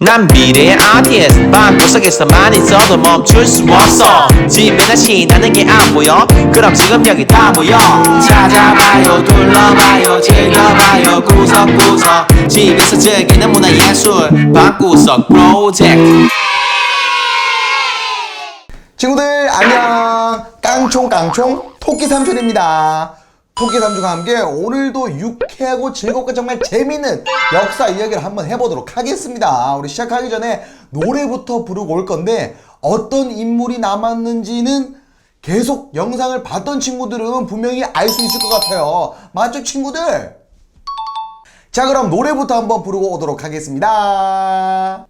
난 미래의 아티스트 방구석에서만 있어도 멈출 수 없어. 집에나 신나는 게 안 보여. 그럼 지금 여기 다 모여. 찾아봐요 둘러봐요 즐겨봐요. 구석구석. 집에서 즐기는 문화예술. 방구석 프로젝트. 친구들 안녕. 깡총 깡총 토끼 삼촌입니다 토끼 삼촌과 함께 오늘도 유쾌하고 즐겁고 정말 재밌는 역사 이야기를 한번 해보도록 하겠습니다. 우리 시작하기 전에 노래부터 부르고 올 건데 어떤 인물이 남았는지는 계속 영상을 봤던 친구들은 분명히 알 수 있을 것 같아요. 맞죠 친구들? 자 그럼 노래부터 한번 부르고 오도록 하겠습니다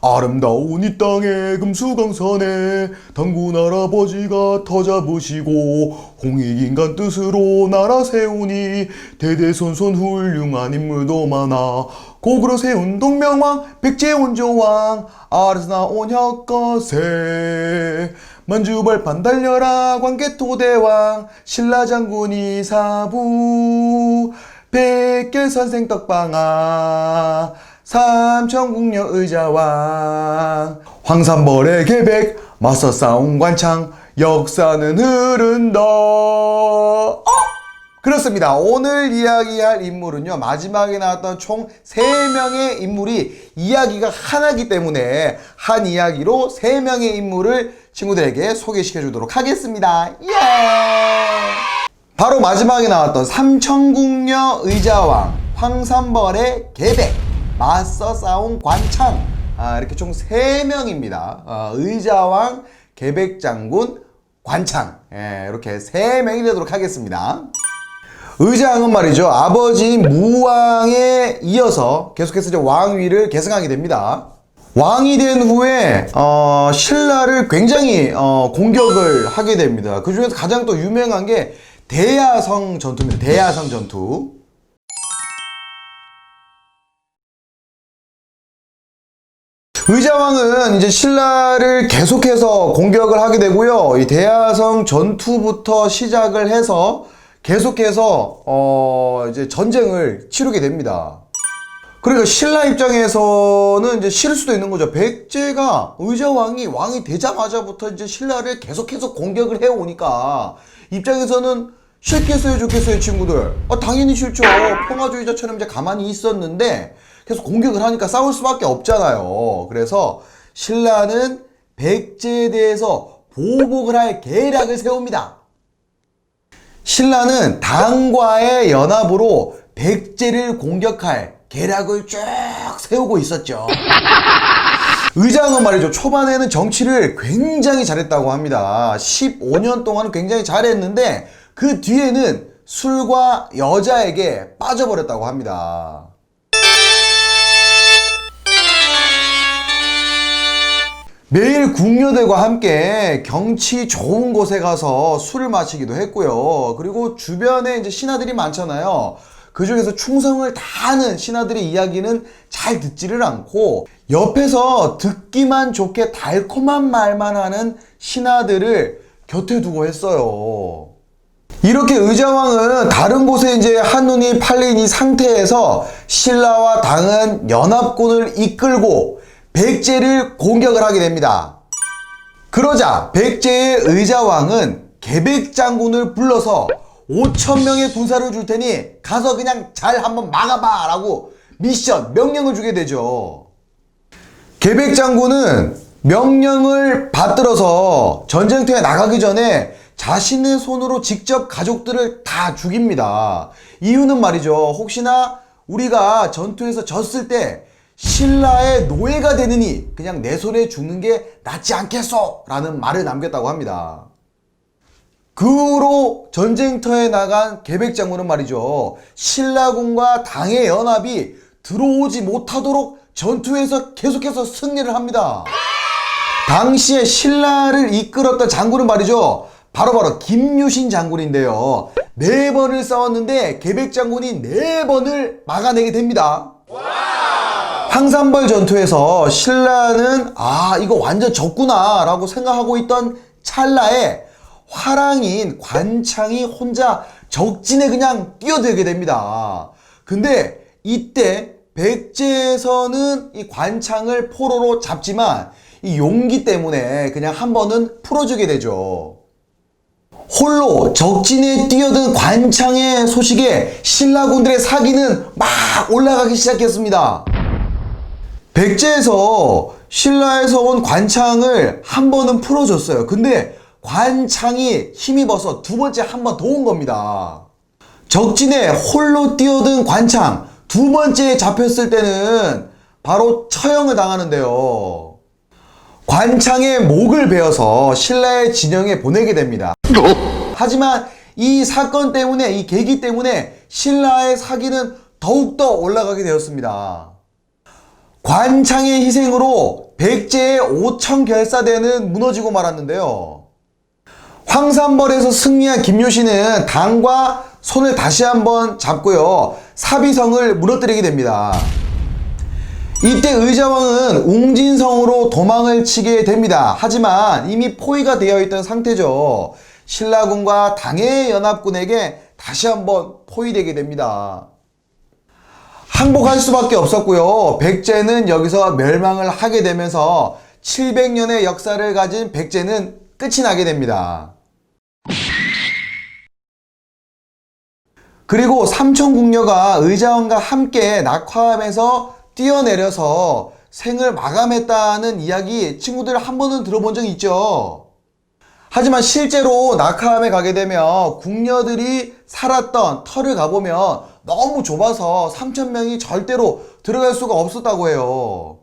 아름다운 이 땅에 금수강산에 당군 할아버지가 터 잡으시고 홍익인간 뜻으로 나라 세우니 대대손손 훌륭한 인물도 많아. 고구려 세운 동명왕 백제온조왕 아르스나 온 혁거세. 만주벌판 달려라 광개토대왕 신라장군이 사부. 백결선생 떡방아 삼천국녀 의자왕 황산벌의 계백 맞서 싸운 관창 역사는 흐른다 어? 그렇습니다 오늘 이야기할 인물은요 마지막에 나왔던 총 3명의 인물이 이야기가 하나이기 때문에 한 이야기로 3명의 인물을 친구들에게 소개시켜 주도록 하겠습니다 예! 바로 마지막에 나왔던 삼천국녀 의자왕, 황산벌의 계백, 맞서 싸운 관창 아, 이렇게 총 3명입니다. 어, 의자왕, 계백장군, 관창 예, 이렇게 3명이 되도록 하겠습니다. 의자왕은 말이죠. 아버지 무왕에 이어서 계속해서 이제 왕위를 계승하게 됩니다. 왕이 된 후에 어, 신라를 굉장히 어, 공격을 하게 됩니다. 그 중에서 가장 또 유명한 게 대야성 전투입니다. 대야성 전투. 의자왕은 이제 신라를 계속해서 공격을 하게 되고요. 이 대야성 전투부터 시작을 해서 계속해서 어 이제 전쟁을 치르게 됩니다. 그러니까 신라 입장에서는 이제 싫을 수도 있는 거죠. 백제가 의자왕이 왕이 되자마자부터 이제 신라를 계속해서 공격을 해오니까 입장에서는 싫겠어요, 좋겠어요, 친구들. 아, 당연히 싫죠. 평화주의자처럼 이제 가만히 있었는데 계속 공격을 하니까 싸울 수밖에 없잖아요. 그래서 신라는 백제에 대해서 보복을 할 계략을 세웁니다. 신라는 당과의 연합으로 백제를 공격할 계략을 쭉 세우고 있었죠. 의장은 말이죠. 초반에는 정치를 굉장히 잘했다고 합니다. 15년 동안 굉장히 잘했는데 그 뒤에는 술과 여자에게 빠져버렸다고 합니다. 매일 궁녀들과 함께 경치 좋은 곳에 가서 술을 마시기도 했고요. 그리고 주변에 이제 신하들이 많잖아요. 그 중에서 충성을 다하는 신하들의 이야기는 잘 듣지를 않고 옆에서 듣기만 좋게 달콤한 말만 하는 신하들을 곁에 두고 했어요. 이렇게 의자왕은 다른 곳에 이제 한눈이 팔린 이 상태에서 신라와 당은 연합군을 이끌고 백제를 공격을 하게 됩니다. 그러자 백제의 의자왕은 계백 장군을 불러서 5천 명의 군사를 줄 테니 가서 그냥 잘 한번 막아봐 라고 미션 명령을 주게 되죠. 계백 장군은 명령을 받들어서 전쟁터에 나가기 전에 자신의 손으로 직접 가족들을 다 죽입니다. 이유는 말이죠. 혹시나 우리가 전투에서 졌을 때 신라의 노예가 되느니 그냥 내 손에 죽는 게 낫지 않겠소? 라는 말을 남겼다고 합니다. 그 후로 전쟁터에 나간 계백장군은 말이죠. 신라군과 당의 연합이 들어오지 못하도록 전투에서 계속해서 승리를 합니다. 당시에 신라를 이끌었던 장군은 말이죠. 바로바로 김유신 장군인데요. 네 번을 싸웠는데 계백 장군이 네 번을 막아내게 됩니다. 황산벌 전투에서 신라는 아 이거 완전 졌구나 라고 생각하고 있던 찰나에 화랑인 관창이 혼자 적진에 그냥 뛰어들게 됩니다. 근데 이때 백제에서는 이 관창을 포로로 잡지만 이 용기 때문에 그냥 한 번은 풀어주게 되죠. 홀로 적진에 뛰어든 관창의 소식에 신라군들의 사기는 막 올라가기 시작했습니다. 백제에서 신라에서 온 관창을 한 번은 풀어줬어요. 근데 관창이 힘입어서 두 번째 한 번 더 온 겁니다. 적진에 홀로 뛰어든 관창 두 번째 잡혔을 때는 바로 처형을 당하는데요. 관창의 목을 베어서 신라의 진영에 보내게 됩니다. 하지만 이 사건 때문에 이 계기 때문에 신라의 사기는 더욱더 올라가게 되었습니다. 관창의 희생으로 백제의 오천 결사대는 무너지고 말았는데요. 황산벌에서 승리한 김효신은 당과 손을 다시 한번 잡고요. 사비성을 무너뜨리게 됩니다. 이때 의자왕은 웅진성으로 도망을 치게 됩니다. 하지만 이미 포위가 되어 있던 상태죠. 신라군과 당해 연합군에게 다시 한번 포위되게 됩니다. 항복할 수밖에 없었고요. 백제는 여기서 멸망을 하게 되면서 700년의 역사를 가진 백제는 끝이 나게 됩니다. 그리고 삼천궁녀가 의자왕과 함께 낙화암에서 뛰어내려서 생을 마감했다는 이야기 친구들 한 번은 들어본 적 있죠? 하지만 실제로 낙하암에 가게 되면 궁녀들이 살았던 터를 가보면 너무 좁아서 3,000명이 절대로 들어갈 수가 없었다고 해요.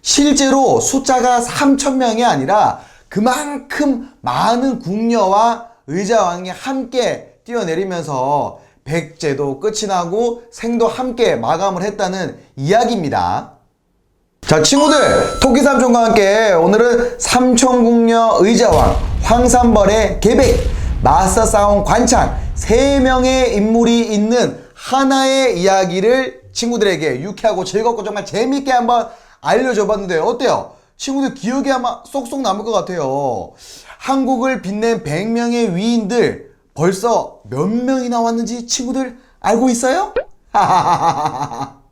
실제로 숫자가 3,000명이 아니라 그만큼 많은 궁녀와 의자왕이 함께 뛰어내리면서 백제도 끝이 나고 생도 함께 마감을 했다는 이야기입니다. 자 친구들 토끼삼촌과 함께 오늘은 삼천궁녀 의자왕 황산벌의 계백 싸운 관창 세 명의 인물이 있는 하나의 이야기를 친구들에게 유쾌하고 즐겁고 정말 재밌게 한번 알려줘 봤는데 어때요? 친구들 기억에 아마 쏙쏙 남을 것 같아요 한국을 빛낸 100명의 위인들 벌써 몇 명이 나왔는지 친구들 알고 있어요?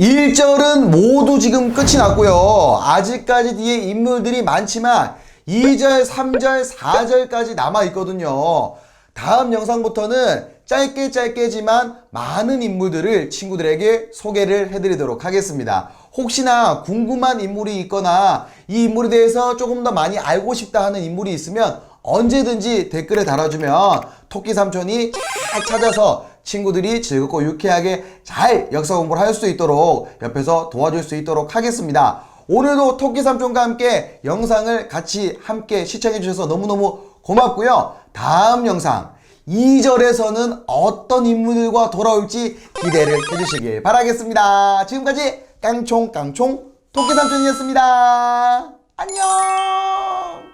1절은 모두 지금 끝이 났고요. 아직까지 뒤에 인물들이 많지만 2절, 3절, 4절까지 남아 있거든요. 다음 영상부터는 짧게 짧게지만 많은 인물들을 친구들에게 소개를 해드리도록 하겠습니다. 혹시나 궁금한 인물이 있거나 이 인물에 대해서 조금 더 많이 알고 싶다 하는 인물이 있으면 언제든지 댓글에 달아주면 토끼 삼촌이 잘 찾아서 친구들이 즐겁고 유쾌하게 잘 역사 공부를 할 수 있도록 옆에서 도와줄 수 있도록 하겠습니다. 오늘도 토끼 삼촌과 함께 영상을 같이 함께 시청해 주셔서 너무너무 고맙고요. 다음 영상 2절에서는 어떤 인물들과 돌아올지 기대를 해주시길 바라겠습니다. 지금까지 깡총깡총 토끼 삼촌이었습니다. 안녕!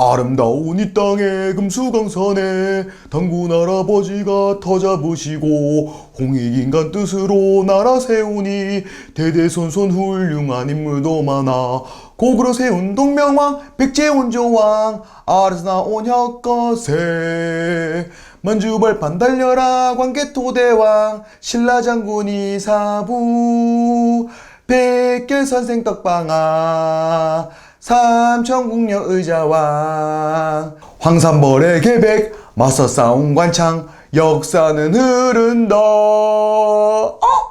아름다운 이 땅에 금수강산에 당군 할아버지가 터 잡으시고 홍익인간 뜻으로 나라 세우니 대대손손 훌륭한 인물도 많아. 고구려 세운 동명왕 백제원조왕 아르스나 온 혁거세. 만주벌판 달려라 광개토대왕 신라장군이 사부. 백길 선생 떡방아 삼천궁녀 의자왕 황산벌의 계백 맞서 싸운 관창 역사는 흐른다 어?